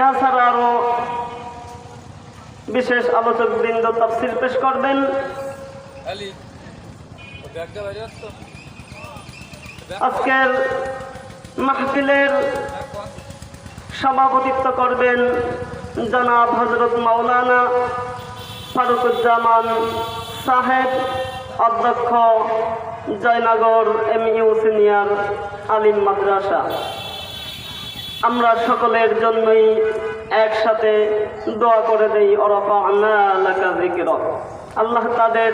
এছাড়া আরও বিশেষ আলোচক বৃন্দ তফসিল পেশ করবেন। আজকের মাহফিলের সভাপতিত্ব করবেন জনাব হজরত মাওলানা ফারুকুজ্জামান সাহেব অধ্যক্ষ জয়নগর এম ইউ সিনিয়র আলিম মাদ্রাসা। আমরা সকলের জন্যই একসাথে দোয়া করে দেই অরফা আল্লাহ তাদের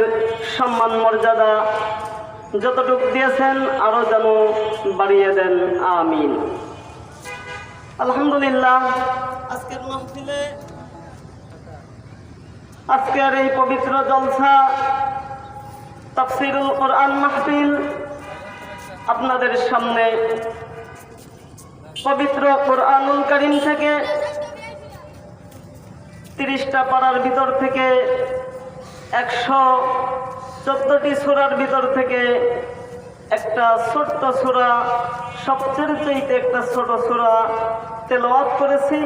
সম্মান মর্যাদা যতটুকু দিয়েছেন আরও যেন বাড়িয়ে দেন। আমিন। আলহামদুলিল্লাহ। আজকের মাহফিলে আজকের এই পবিত্র জলসা তাফসিরুল কোরআন মাহফিল আপনাদের সামনে পবিত্র কোরআনুল করিম থেকে তিরিশটা পাড়ার ভিতর থেকে একশো চোদ্দটি সুরার ভিতর থেকে একটা ছোট্ট সুরা, সবচেয়ে চাইতে একটা ছোট সুরা তেলাওয়াত করেছি।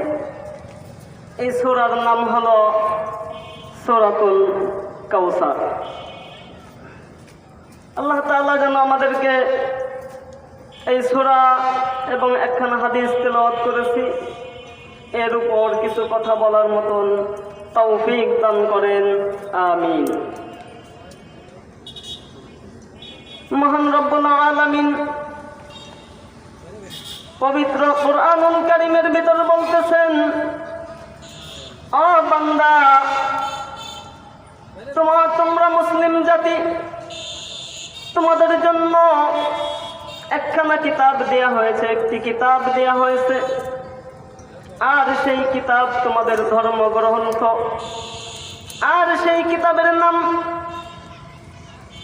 এই সুরার নাম হলো সোরাতুল কাউসার। আল্লাহ তাআলা যেন আমাদেরকে এই সুরা এবং একখানা হাদিস তেলাওয়াত করেছি। এর উপর কিছু কথা বলার মতন তৌফিক দান করেন। আমিন। মহান রব্বুল আলামিন পবিত্র কোরআনুল কারীমের ভিতর বলতেছেন বান্দা, তোমার তোমরা মুসলিম জাতি, তোমাদের জন্য একখানা কিতাব দেয়া হয়েছে, একটি কিতাব দেয়া হয়েছে। আর সেই কিতাব তোমাদের ধর্মগ্রন্থ আর সেই কিতাবের নাম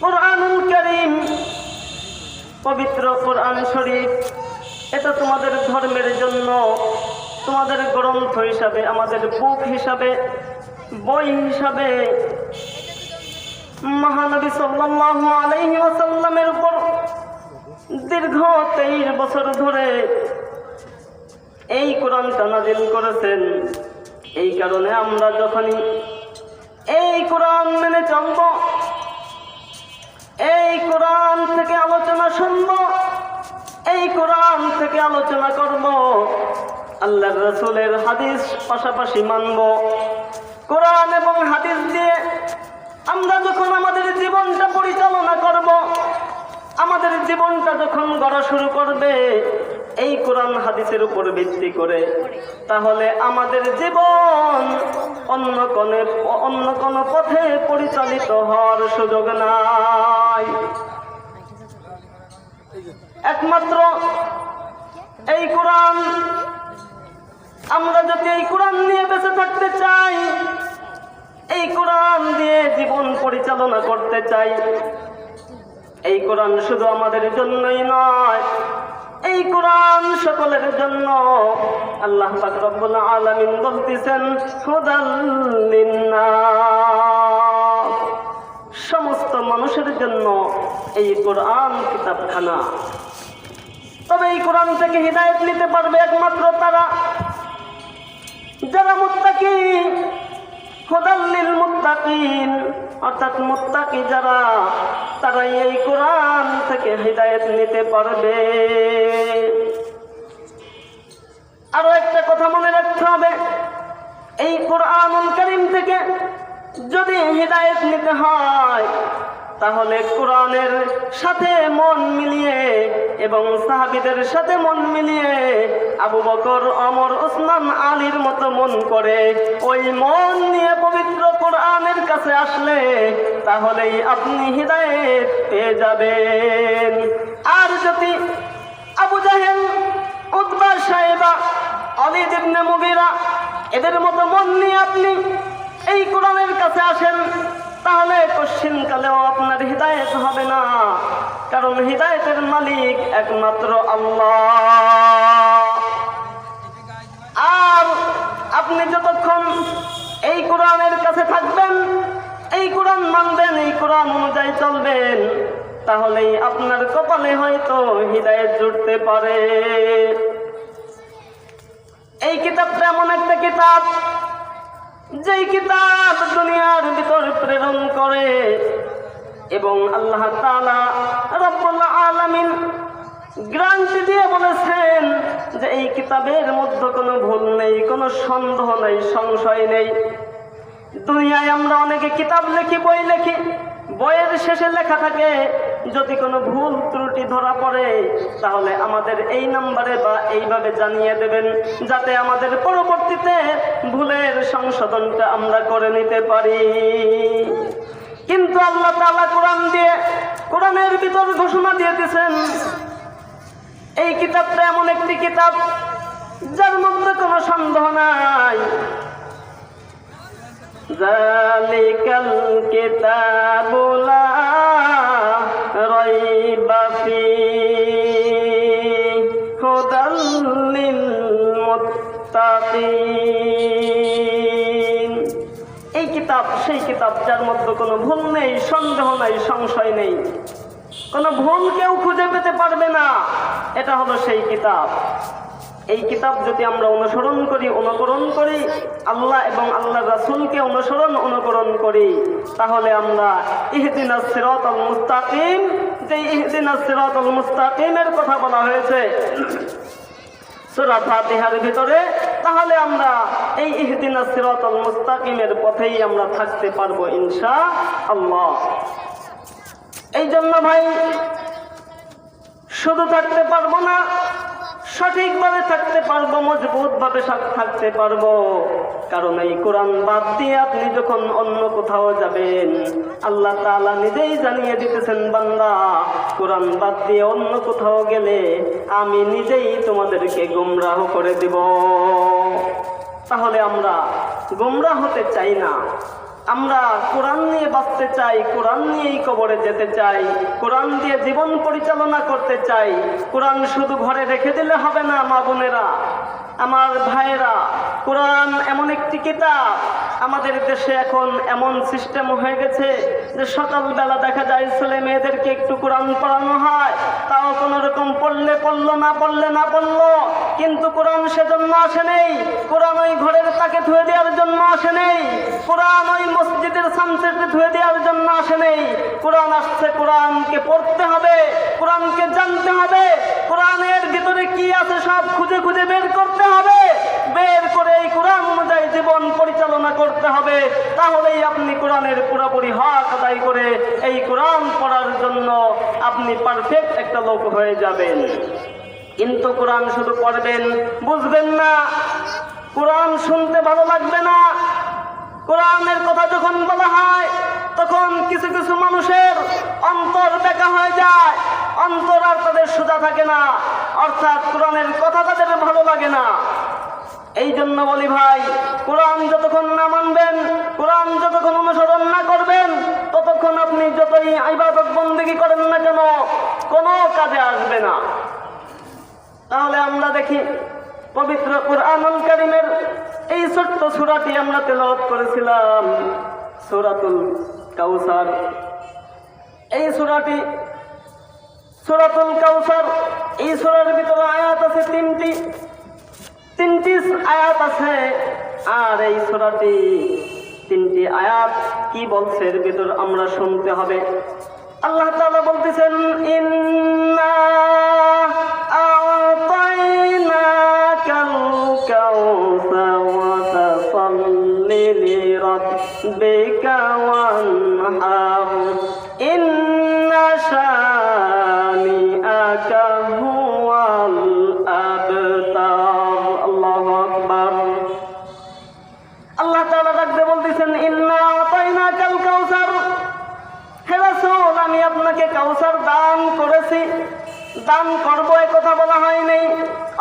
কোরআনুল করিম। পবিত্র কোরআন শরীফ। এটা তোমাদের ধর্মের জন্য, তোমাদের গ্রন্থ হিসাবে, আমাদের বুক হিসাবে, বই হিসাবে। মহানবী সাল্লাল্লাহু আলাইহি ওয়াসাল্লামের উপর দীর্ঘ তেইশ বছর ধরে এই কোরআনটা নাজিল করেছেন। এই কারণে আমরা যখনই এই কোরআন মেনে চলব, এই কোরআন থেকে আলোচনা শুনব, এই কোরআন থেকে আলোচনা করব আল্লাহ রসুলের হাদিস পাশাপাশি মানব। কোরআন এবং হাদিস দিয়ে আমরা যখন আমাদের জীবনটা পরিচালনা করব আমাদের জীবনটা যখন গড়া শুরু করবে, এই কোরআন হাদিসের উপর ভিত্তি করে, তাহলে আমাদের জীবন অন্য কোনে অন্য কোন পথে পরিচালিত হওয়ার সুযোগ নাই। একমাত্র এই কোরআন, আমরা যদি এই কোরআন নিয়ে বেঁচে থাকতে চাই, এই কোরআন দিয়ে জীবন পরিচালনা করতে চাই এই কোরআন শুধু আমাদের জন্যই নয়, এই কোরআন সকলের জন্য আল্লাহ পাক আলামিন বলতেছেন, হুদাল। সমস্ত মানুষের জন্য এই কোরআন কিতাবখানা। তবে এই কোরআন থেকে হৃদায়ত নিতে পারবে একমাত্র তারা। যারা মুত্তাকি হুদাল্লিল মুত্তাকিন অর্থাৎ মোত্তাকি যারা তারা এই কোরআন থেকে হৃদায়ত নিতে পারবে। আরও একটা কথা মনে রাখতে হবে, এই কোরআন করিম থেকে যদি হৃদায়ত নিতে হয় তাহলে কোরআনের সাথে মন মিলিয়ে এবং সাহাবিদের সাথে মন মিলিয়ে আবু বকর অমর ওসমান, আলীর মতো মন করে ওই মন নিয়ে পবিত্র কোরআনের কাছে আসলে তাহলেই আপনি হৃদায়ত পেয়ে যাবেন। আর যদি আবু জাহেল উদ্বা সাহেবা, অলিদ মুগিরা এদের মতো মন নিয়ে আপনি এই কোরআনের কাছে আসেন তাহলে কশ্চিন কালেও আপনার হৃদায়ত হবে না। কারণ হৃদায়তের মালিক একমাত্র আল্লাহ। আর আপনি যতক্ষণ এই কোরআনের কাছে থাকবেন, এই কোরআন মানবেন, এই কোরআন অনুযায়ী চলবেন, তাহলেই আপনার কপালে হয়তো হৃদায়ত জুটতে পারে। এই কিতাবটা এমন একটা কিতাব যেই কিতাব দুনিয়ার ভিতর প্রেরণ করে এবং আল্লাহ রব্বুল আলামিন গ্রান্টি দিয়ে বলেছেন যে এই কিতাবের মধ্যে কোনো ভুল নেই, কোনো সন্দেহ নেই, সংশয় নেই। দুনিয়ায় আমরা অনেকে কিতাব লিখি, বই লিখি। বইয়ের শেষে লেখা থাকে, যদি কোনো ভুল ত্রুটি ধরা পড়ে, তাহলে আমাদের এই নাম্বারে বা এইভাবে জানিয়ে দেবেন, যাতে আমাদের পরবর্তীতে ভুলের সংশোধনটা আমরা করে নিতে পারি। কিন্তু আল্লাহ তালা কোরআন দিয়ে, কোরআনের ভিতর ঘোষণা দিয়ে দিয়েছেন, এই কিতাবটা এমন একটি কিতাব যার মধ্যে কোনো সন্দেহ নাই। জালিকাল কিতাবুলা রই ফি হুদাল লিল কিতাব সেই কিতাব যার মধ্যে কোনো ভুল নেই, সন্দেহ নেই, সংশয় নেই। কোনো ভুল কেউ খুঁজে পেতে পারবে না। এটা হলো সেই কিতাব। এই কিতাব যদি আমরা অনুসরণ করি, অনুকরণ করি, আল্লাহ এবং আল্লাহ রাসূলকে অনুসরণ, অনুকরণ করি, তাহলে আমরা ইহদিনা সিরাত আল মুস্তাকিম যে ইহদিনা সিরাত আল মুস্তাকিমের কথা বলা হয়েছে সূরা ফাতিহার ভিতরে, তাহলে আমরা এই ইহদিনা সিরাতাল মুস্তাকিমের পথেই আমরা থাকতে পারব ইনশা আল্লাহ এই জন্য ভাই, শুধু থাকতে পারব না সঠিকভাবে থাকতে পারব মজবুত ভাবে থাকতে পারব। কারণ এই কোরআন বাদ দিয়ে আপনি যখন অন্য কোথাও যাবেন, আল্লাহ তাআলা নিজেই জানিয়ে দিতেছেন, বান্দা, কোরআন বাদ দিয়ে অন্য কোথাও গেলে আমি নিজেই তোমাদেরকে গুমরাহ করে দিব। তাহলে আমরা গুমরাহ হতে চাই না। আমরা কোরআন নিয়ে বাঁচতে চাই, কোরআন নিয়েই কবরে যেতে চাই, কোরআন দিয়ে জীবন পরিচালনা করতে চাই, কোরআন শুধু ঘরে রেখে দিলে হবে না, মা বোনেরা, আমার ভাইয়েরা, কোরআন এমন একটি কিতাব আমাদের দেশে এখন এমন সিস্টেম হয়ে গেছে যে সকালবেলা দেখা যায় ছেলে মেয়েদেরকে একটু কোরআন পড়ানো হয়, তাও কোনো রকম পড়লে পড়ল, না পড়লে না পড়ল। কিন্তু কোরআন সেজন্য আসে নেই, কোরআন ওই ঘরের তাকে ধুয়ে দেওয়ার জন্য আসে নেই, কোরআন ওই মসজিদের সানসেটে ধুয়ে দেওয়ার জন্য আসে নেই। কোরআন আসছে, কোরআনকে পড়তে হবে, কোরআনকে জানতে হবে, কোরআনের ভিতরে কি আছে সব খুঁজে খুঁজে বের করতে হবে বের করে এই কোরআন অনুযায়ী জীবন পরিচালনা করতে হবে তাহলেই আপনি কোরআনের পুরোপুরি হক আদায় করে এই কোরআন পড়ার জন্য আপনি পারফেক্ট একটা লোক হয়ে যাবেন। কিন্তু কোরআন শুধু পড়বেন, বুঝবেন না। কোরআন শুনতে ভালো লাগবে না। কোরআনের কথা যখন বলা হয়, তখন কিছু কিছু মানুষের অন্তর বেকা হয়ে যায়। অন্তর আর তাদের সোজা থাকে না। অর্থাৎ কোরআনের কথা তাদের ভালো লাগে না। এই জন্য বলি ভাই, কোরআন যতক্ষণ না মানবেন, কোরআন যতক্ষণ অনুসরণ না করবেন ততক্ষণ আপনি যতই ইবাদত বন্দিগি করেন না কেন কোনো কাজে আসবে না তাহলে আমরা দেখি পবিত্র কোরআনুল কারিমের এই ছোট্ট সূরাটি আমরা তেলাওয়াত করেছিলাম, সূরাতুল কাউসার এই সূরাটি, সূরাতুল কাউসার এই সূরার ভিতরে আয়াত আছে তিনটি তিনটি আয়াত আছে। আর এই সূরাটি তিনটি আয়াত কি বলছে এর ভিতর আমরা শুনতে হবে। আল্লাহ তাআলা বলতেছেন, ইন্না লিরাব্বিকা ওয়ানহার ইন্না শানিআকা হুয়াল আবতার। আল্লাহু আকবার। আল্লাহ তাআলা ডাকতে বলতেছেন, ইন্না আ'তাইনাকাল কাউসার। হে রাসূল, আমি আপনাকে কাউসার দান করেছি। দান করব, এ কথা বলা হয়নি।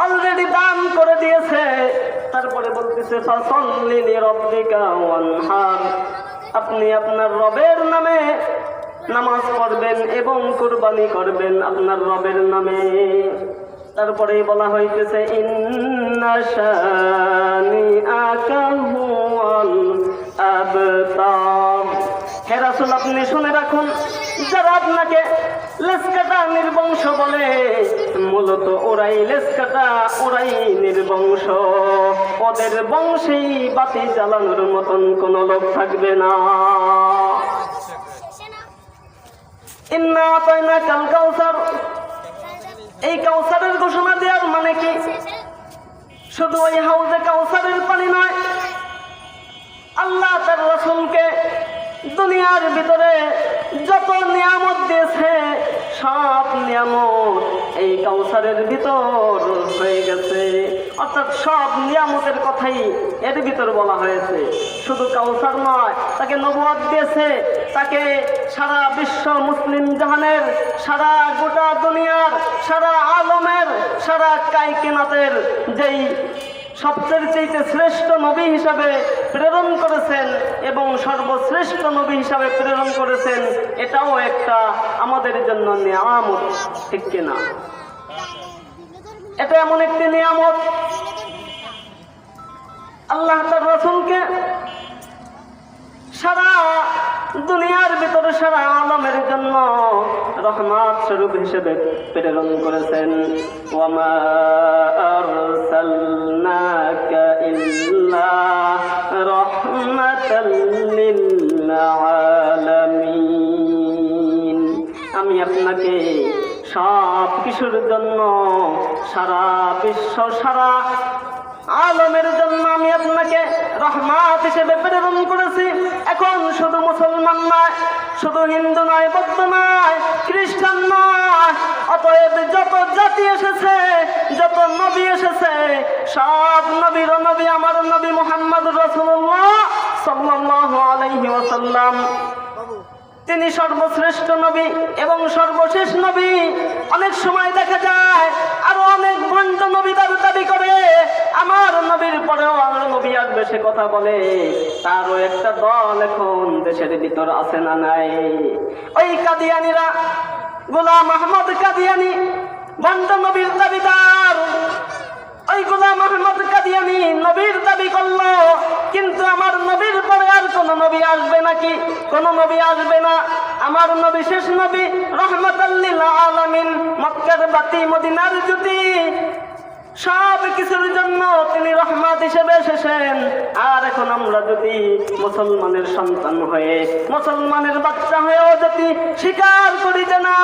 অলরেডি দান করে দিয়েছে। তারপরে বলতেছে আপনি আপনার রবের নামে নামাজ পড়বেন এবং কুরবানি করবেন আপনার রবের নামে। তারপরে বলা হইতেছে, ইন্না শানিআকা হুয়াল আবতার হে রাসূল, আপনি শুনে রাখুন, যারা আপনাকে লেসকাটা নির্বংশ বলে। মূলত ওরাই লেসকাটা, ওরাই নির্বংশ। ওদের বংশেই বাতি জ্বালানোর মতন কোনো লোক থাকবে না। ইন্না আতাইনা কাল কাউসার। এই কাউসারের ঘোষণা দেওয়ার মানে কি? শুধু ওই হাউজে কাউসারের পানি নয়, আল্লাহ তার রসুলকে দুনিয়ার ভিতরে যত নিয়ামত দিয়েছে, সব নিয়ামত এই কাউসারের ভিতর হয়ে গেছে। অর্থাৎ সব নিয়ামতের কথাই এর ভিতর বলা হয়েছে। শুধু কাউসার নয়, তাকে নবুয়াদ দিয়েছে, তাকে সারা বিশ্ব মুসলিম জাহানের, সারা গোটা দুনিয়ার, সারা আলমের, সারা কাইকেনাতের যেই সবচেয়ে চাইতে শ্রেষ্ঠ নবী হিসাবে প্রেরণ করেছেন এবং সর্বশ্রেষ্ঠ নবী হিসাবে প্রেরণ করেছেন, এটাও একটা আমাদের জন্য নিয়ামত, ঠিক কিনা এটা এমন একটি নিয়ামত, আল্লাহ তার রসুলকে সারা দুনিয়ার ভিতরে, সারা আলমের জন্য রহমাত স্বরূপ হিসেবে প্রেরণ করেছেন। ওয়ামা ইল্লা আমি আপনাকে সব কিছুর জন্য সারা বিশ্ব সারা আলমের জন্য আমি আপনাকে রহমাত হিসেবে প্রেরণ করেছি। এখন শুধু মুসলমান নয়, শুধু হিন্দু নয়, বৌদ্ধ নয়, খ্রিস্টান নয়, অতএব যত জাতি এসেছে, যত নবী এসেছে, সব নবীর নবী, আমার নবী মোহাম্মদ রসুল্লাহ সাল্লাল্লাহু আলাইহি ওয়াসাল্লাম। তিনি সর্বশ্রেষ্ঠ নবী এবং সর্বশেষ নবী। অনেক সময় দেখা যায়, আরও অনেক ভণ্ড নবী দাবি দাবি করে। আমার নবীর পরেও আমার নবী আসবে সে কথা বলে। তারও একটা দল এখন দেশের ভিতর আছে না নাই। ওই কাদিয়ানিরা, গোলাম আহমদ কাদিয়ানি, ভণ্ড নবীর দাবিদার ওই গোলাম আহমদ কাদিয়ানি নবীর দাবি করল কিন্তু আমার নবীর পরে আর কোন নবী আসবে নাকি? কোন নবী আসবে না? আমার নবী শেষ নবী রহমতাল্লিল আলামিন, মক্কার বাতি, মদিনার জ্যোতি। সব কিছুর জন্য তিনি রহমত হিসেবে এসেছেন। আর এখন আমরা যদি মুসলমানের সন্তান হয়ে, মুসলমানের বাচ্চা হয়েও যদি স্বীকার করি যে না,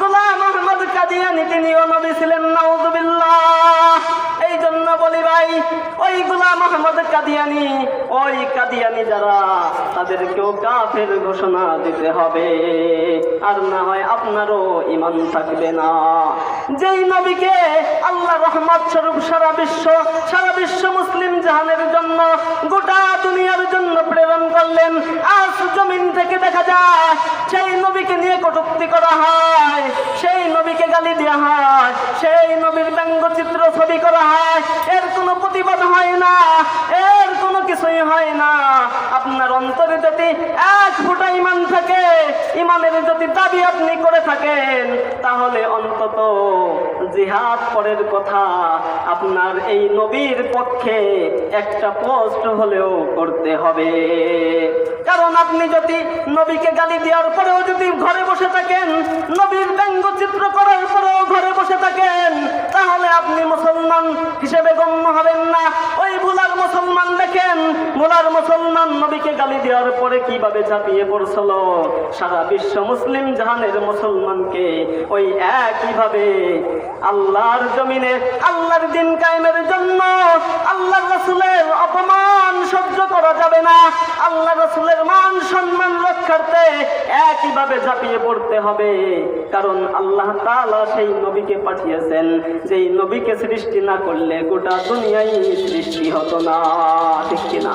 গোলাম আহমদ কাদিয়ানি তিনিও নবী ছিলেন, নাউজুবিল্লাহ। এই জন্য বলি ভাই, ওই আহমদ কাদিয়ানি, ওই কাদিয়ানি যারা, তাদেরকেও কাফের ঘোষণা দিতে হবে। আর না হয় আপনারও ইমান থাকবে না। যেই নবীকে আল্লাহ রহমত স্বরূপ সারা বিশ্ব সারা বিশ্ব মুসলিম জাহানের জন্য, গোটা দুনিয়ার জন্য প্রেরণ করলেন, আজ জমিন থেকে দেখা যায়, সেই নবীকে নিয়ে কটুক্তি করা হয়, সেই নবীকে গালি দেওয়া হয়, সেই নবীর ব্যঙ্গচিত্র ছবি করা হয়, এর কোনো প্রতিবাদ হয় না। এর কোনো কিছুই হয় না। আপনার অন্তরে যদি এক ফুটা ইমান থাকে, ইমানের যদি দাবি আপনি করে থাকেন, তাহলে অন্তত জিহাদ পরের কথা আপনার এই নবীর পক্ষে একটা পোস্ট হলেও করতে হবে। কারণ আপনি যদি নবীকে গালি দেওয়ার পরেও যদি ঘরে বসে থাকেন, নবীর ব্যঙ্গচিত্র করার পরেও ঘরে বসে থাকেন, তাহলে আপনি মুসলমান হিসেবে গণ্য হবেন না। ওই বুলার মুসলমান দেখেন, বুলার মুসলমান নবীকে গালি দেওয়ার পরে কীভাবে ঝাঁপিয়ে পড়ছিল। সারা বিশ্ব মুসলিম জাহানের মুসলমানকে ওই একইভাবে আল্লাহর জমিনে, আল্লাহর দিন কায়েমের জন্য আল্লাহ রসুলের অপমান সহ্য করা যাবে না। আল্লাহ রসুলের মান সম্মান রক্ষার্থে একইভাবে ঝাঁপিয়ে পড়তে হবে। কারণ আল্লাহ তালা সেই নবীকে পাঠিয়েছেন, যেই নবীকে সৃষ্টি না করলে গোটা দুনিয়ায় সৃষ্টি হতো না। ঠিক কিনা?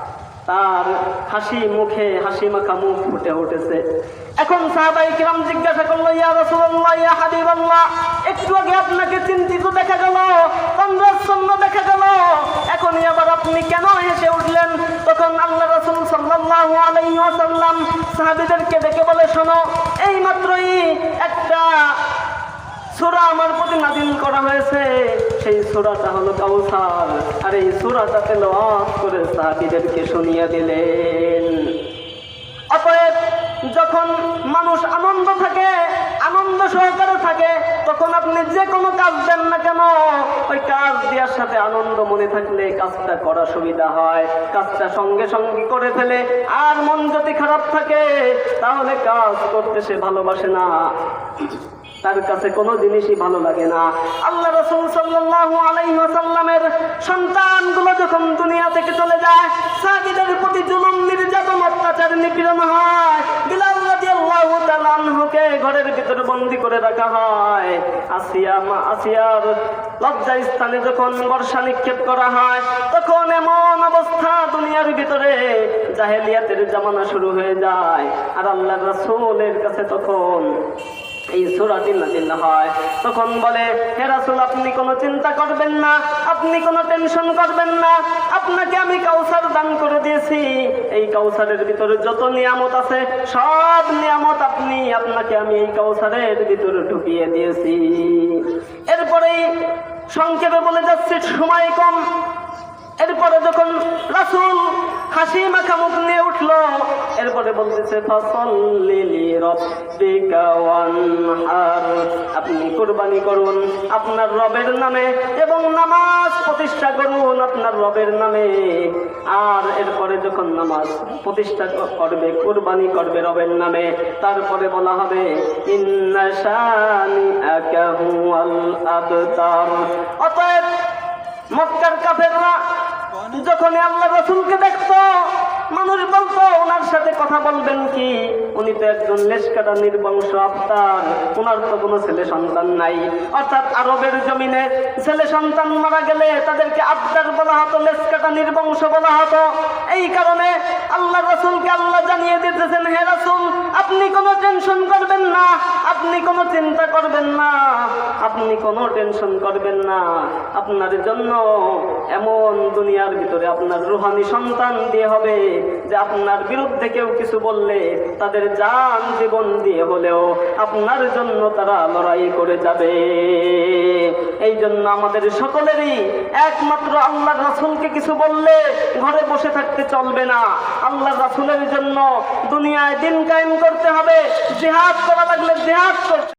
তার হাসি মুখে, হাসি মাখা মুখ ফুটে উঠেছে। এখন সাহাবাই কিরাম জিজ্ঞাসা করল, ইয়া রাসূলুল্লাহ, ইয়া হাবিবাল্লাহ, একটু আগে আপনাকে চিন্তিত দেখা গেল চন্দ্রচ্ছন্ন দেখা গেল। এখন আবার আপনি কেন হেসে উঠলেন? তখন আল্লাহ রাসূল সাল্লাল্লাহু আলাইহি ওয়াসাল্লাম সাহাবীদেরকে ডেকে বলে, শোনো, এই মাত্রই একটা সূরা আমার প্রতি নাদিল করা হয়েছে। সেই সূরাটা হলো কাউসার। আর এই সূরাটা তেলাওয়াত করে সাহাবীদেরকে শুনিয়ে দিলেন। অতএব যখন মানুষ আনন্দ থাকে, আনন্দ সহকারে থাকে, তখন আপনি যে কোনো কাজ দেন না কেন, ওই কাজ দেওয়ার সাথে আনন্দ মনে থাকলে কাজটা করা সুবিধা হয়। কাজটা সঙ্গে সঙ্গে করে ফেলে আর মন যদি খারাপ থাকে, তাহলে কাজ করতে সে ভালোবাসে না। তার কাছে কোনো জিনিসই ভালো লাগে না। আল্লাহ রসুল সাল্লাল্লাহু আলাইহি ওয়াসাল্লামের সন্তানগুলো যখন দুনিয়া থেকে চলে যায় সাহাবীদের প্রতি জুলুম, নির্যাতন, অত্যাচার, নিপীড়ন হয়। বিলাল রাদিয়াল্লাহু তাআলা আনহুকে ঘরের ভিতরে বন্দি করে রাখা হয়। আসিয়া মা, আসিয়ার লজ্জা স্থানে যখন বর্ষা নিক্ষেপ করা হয়, তখন এমন অবস্থা দুনিয়ার ভিতরে জাহেলিয়াতের জামানা শুরু হয়ে যায়। আর আল্লাহ রাসূলের কাছে তখন এই সুরাটি নাজিল হয়। তখন বলে, হে রাসূল, আপনি কোনো চিন্তা করবেন না, আপনি কোনো টেনশন করবেন না, আপনাকে আমি কাউসার দান করে দিয়েছি। এই কাউসারের ভিতরে যত নিয়ামত আছে, সব নিয়ামত আপনি, আপনাকে আমি এই কাউসারের ভিতরে ঢুকিয়ে দিয়েছি। এরপরেই সংক্ষেপে বলে যাচ্ছে, সময় কম এরপরে যখন রাসুল হাসি মাখা মুখ নিয়ে উঠল, এরপরে বলতেছে আপনি কোরবানি করুন আপনার রবের নামে এবং নামাজ প্রতিষ্ঠা করুন আপনার রবের নামে। আর এরপরে যখন নামাজ প্রতিষ্ঠা করবে, কুরবানি করবে রবের নামে, তারপরে বলা হবে অতএব মক্কার কাফেররা যখন আল্লাহ রসুলকে দেখতো, মানুষ বলতো, ওনার সাথে কথা বলবেন কি? উনি তো একজন লেশকাটা নির্বংশ আবতার ওনার তো কোনো ছেলে সন্তান নাই। অর্থাৎ আরবের জমিনে ছেলে সন্তান মারা গেলে তাদেরকে আবদার বলা হতো, লেশকাটা নির্বংশ বলা হতো। এই কারণে আল্লাহ রসুলকে আল্লাহ জানিয়ে দিতেছেন, হে রসুল, আপনি কোনো টেনশন করবেন আপনি কোনো চিন্তা করবেন না। আপনি কোনো টেনশন করবেন না। আপনার জন্য এমন দুনিয়ার ভিতরে আপনার রুহানি সন্তান দিয়ে হবে যে আপনার বিরুদ্ধে কেউ কিছু বললে তাদের জান জীবন দিয়ে হলেও আপনার জন্য তারা লড়াই করে যাবে। এই জন্য আমাদের সকলেরই একমাত্র আল্লাহ রাসুলকে কিছু বললে ঘরে বসে থাকতে চলবে না। আল্লাহ রাসুলের জন্য দুনিয়ায় দিন কায়েম করতে হবে। জেহাদ করা লাগলে জেহাদ করতে